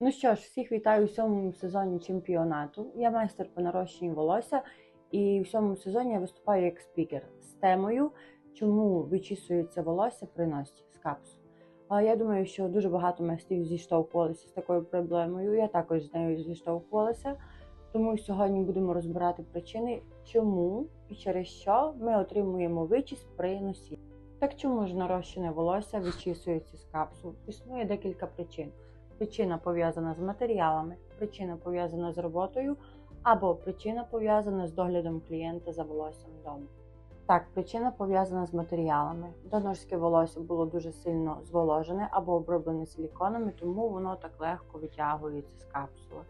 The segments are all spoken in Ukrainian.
Ну що ж, всіх вітаю у сьомому сезоні чемпіонату. Я майстер по нарощенню волосся, і в сьомому сезоні я виступаю як спікер з темою, чому вичісується волосся при носі з капсул. А Я думаю, що дуже багато майстрів зіштовхувалися з такою проблемою. Я також з нею зіштовхувалася. Тому сьогодні будемо розбирати причини, чому і через що ми отримуємо вичіс при носі. Так чому ж нарощене волосся вичісується з капсул? Існує декілька причин. Причина пов'язана з матеріалами, причина пов'язана з роботою, або причина пов'язана з доглядом клієнта за волоссям вдома. Так, причина пов'язана з матеріалами. Донорське волосся було дуже сильно зволожене або оброблене силіконами, тому воно так легко витягується з капсули.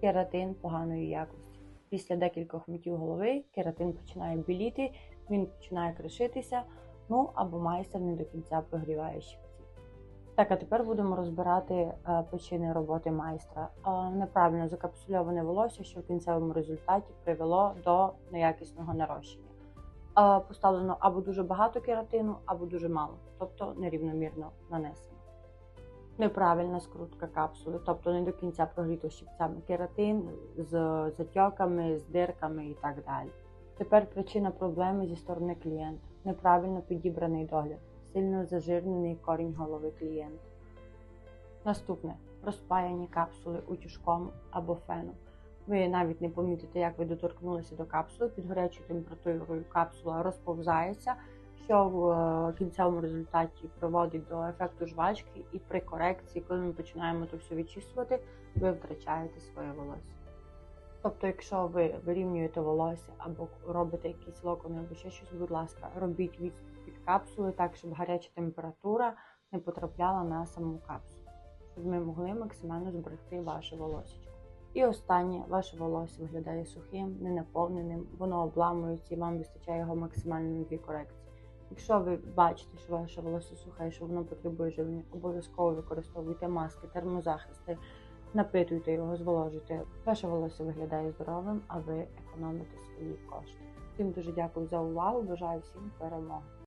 Кератин поганої якості. Після декількох миттів голови кератин починає біліти, він починає кришитися, ну або майстер не до кінця прогріває щипці. Так, а тепер будемо розбирати е, причини роботи майстра. Е, неправильно закапсульоване волосся, що в кінцевому результаті привело до неякісного нарощення. Е, поставлено або дуже багато кератину, або дуже мало, тобто нерівномірно нанесено. Неправильна скрутка капсули, тобто не до кінця прогріто щипцями кератин з затьоками, з дирками і так далі. Тепер причина проблеми зі сторони клієнта. Неправильно підібраний догляд, сильно зажирнений корінь голови клієнта. Наступне розпаяні капсули утюжком або феном. Ви навіть не помітите, як ви доторкнулися до капсули під гарячою температурою капсула розповзається, що в е, кінцевому результаті приводить до ефекту жвачки, і при корекції, коли ми починаємо то все відчісувати, ви втрачаєте своє волосся. Тобто, якщо ви вирівнюєте волосся або робите якісь локони, або ще щось, будь ласка, робіть від капсули так, щоб гаряча температура не потрапляла на саму капсулу, щоб ми могли максимально зберегти ваше волосся. І останнє, ваше волосся виглядає сухим, ненаповненим, воно обламується і вам вистачає його максимально на дві корекції. Якщо ви бачите, що ваше волосся сухе, що воно потребує живлення, обов'язково використовуйте маски, термозахисти, напитуйте його, зволожуйте. Ваше волосся виглядає здоровим, а ви економите свої кошти. Всім дуже дякую за увагу. Бажаю всім перемоги.